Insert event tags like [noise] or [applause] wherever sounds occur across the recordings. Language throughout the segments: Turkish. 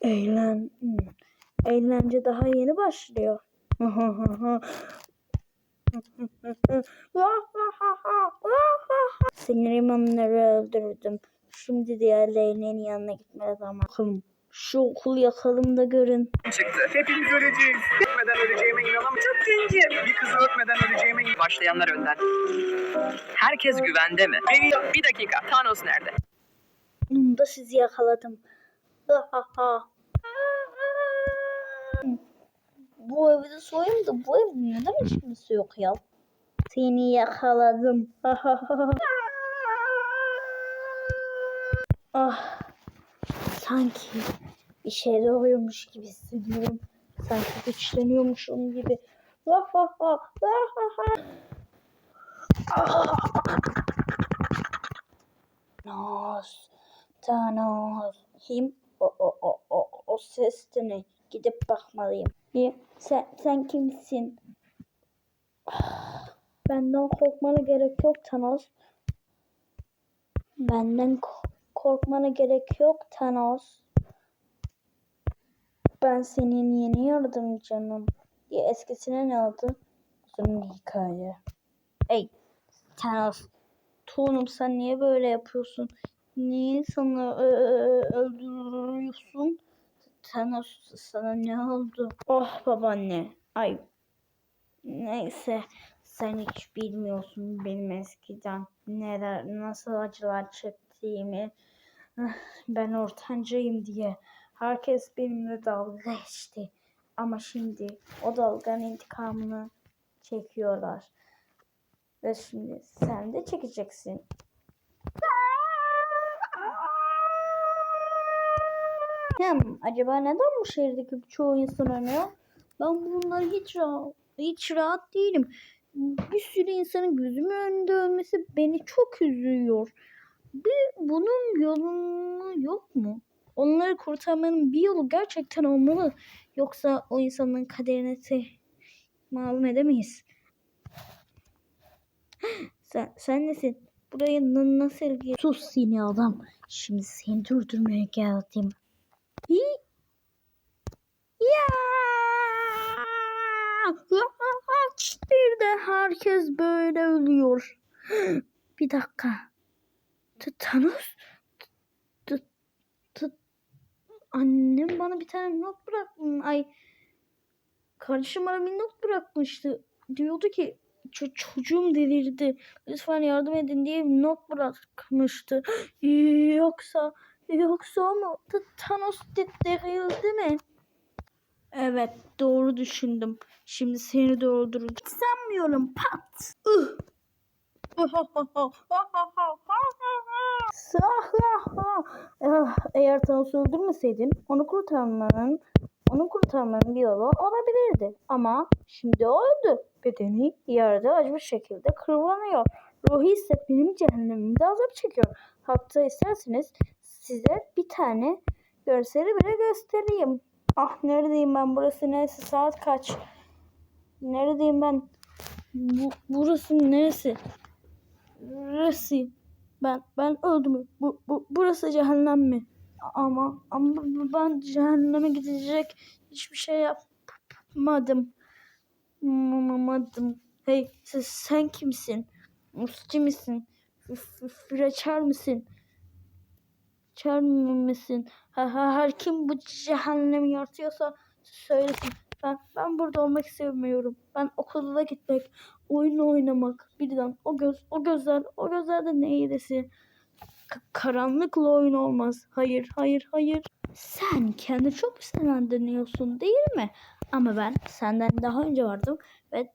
Eğlen. hmm. Eğlence daha yeni başlıyor. [laughs] Sanırım onları öldürdüm. Şimdi diğerlerinin yanına gitme zamanı. Şu okulu yakalım da görün. çıktı. Hepimiz öleceğiz. Öpmeden öleceğime inanamıyorum. Çok gencim. Bir kızı öpmeden öleceğime inanamıyorum. Başlayanlar önden. Herkes güvende mi? Bir dakika. Thanos nerede? Bunu da sizi yakaladım. Bu evde soyayım da bu evde neden hiçbirisi yok ya? Seni yakaladım. ah, sanki bir şeyler oluyormuş gibi hissediyorum. Sanki güçleniyormuşum gibi. Thanos, Thanos. Kim? O, o, o, o, o ses? Gidip bakmalıyım. Kim? Sen, sen kimsin? Benden korkmana gerek yok Thanos. Benden ko- korkmana gerek yok Thanos. Ben senin yeni yardımcınım. Ya eskisine ne oldu? Uzun bir hikaye. Ey Thanos. Tuğnum sen niye böyle yapıyorsun? Niye insanı ö- ö- öldürüyorsun? Thanos sana ne oldu? Oh babaanne. Ay. Neyse. Sen hiç bilmiyorsun benim eskiden neler nasıl acılar çektiğimi. Ah, Ben ortancayım diye herkes benimle dalga geçti. Ama şimdi o dalganın intikamını çekiyorlar. Ve şimdi sen de çekeceksin. Hem acaba neden bu şehirdeki çoğu insan ölüyor? Ben bundan hiç rahat, hiç rahat değilim. Bir sürü insanın gözümün önünde ölmesi beni çok üzüyor. Bir bunun yolu yok mu? Onları kurtarmanın bir yolu gerçekten olmalı. Yoksa o insanların kaderine se- malum edemeyiz. [gasps] Sen, sen nesin? Buraya na- nasıl gel? Sus seni adam. Şimdi seni durdurmaya geldim. Hi? Ya! Bir de herkes böyle ölüyor. Bir dakika. Thanos? Annem bana bir tane not bırakmış. Ay kardeşim bana bir not bırakmıştı. Diyordu ki "Ç- çocuğum delirdi. Lütfen yardım edin diye not bırakmıştı. [gasps] Yoksa yoksa o mu? Thanos de- delirdi mi? Evet doğru düşündüm. Şimdi seni de öldürürüm. Sanmıyorum pat. [laughs] Ah, Eğer Thanos'u öldürmeseydin onu kurtarmanın onu kurtarmanın bir yolu olabilirdi. Ama şimdi öldü. Bedeni yerde acı bir şekilde kıvranıyor. Ruhu ise benim cehennemimde azap çekiyor. Hatta isterseniz size bir tane görseli bile göstereyim. Ah neredeyim ben? Burası neresi? Saat kaç? Neredeyim ben? Bu, burası neresi? Burası. Ben ben öldüm. Bu, bu burası cehennem mi? Ama ama ben cehenneme gidecek hiçbir şey yapmadım. Yapmadım. Hey sen, kimsin? Musti misin? F- f- Freçer misin? Çer misin? Ha, her kim bu cehennemi yaratıyorsa söylesin. Ben, ben burada olmak istemiyorum. Ben okula gitmek, oyun oynamak, birden o göz, o gözler, o gözlerde ne iyilesi. Ka- karanlıkla oyun olmaz. Hayır, hayır, hayır. Sen kendi çok deniyorsun değil mi? Ama ben senden daha önce vardım ve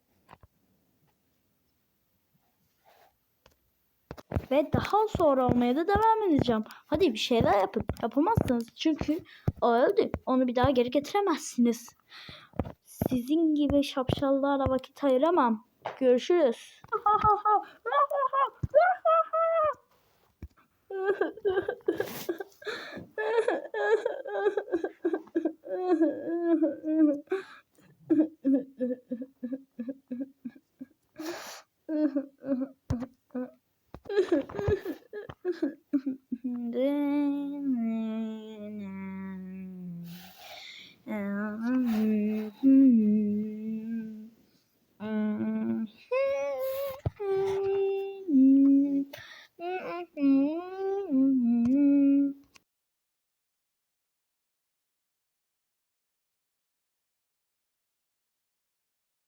Ve daha sonra olmaya da devam edeceğim. Hadi bir şeyler yapın. Yapamazsınız. Çünkü o öldü. Onu bir daha geri getiremezsiniz. Sizin gibi şapşallarla vakit ayıramam. Görüşürüz. [laughs]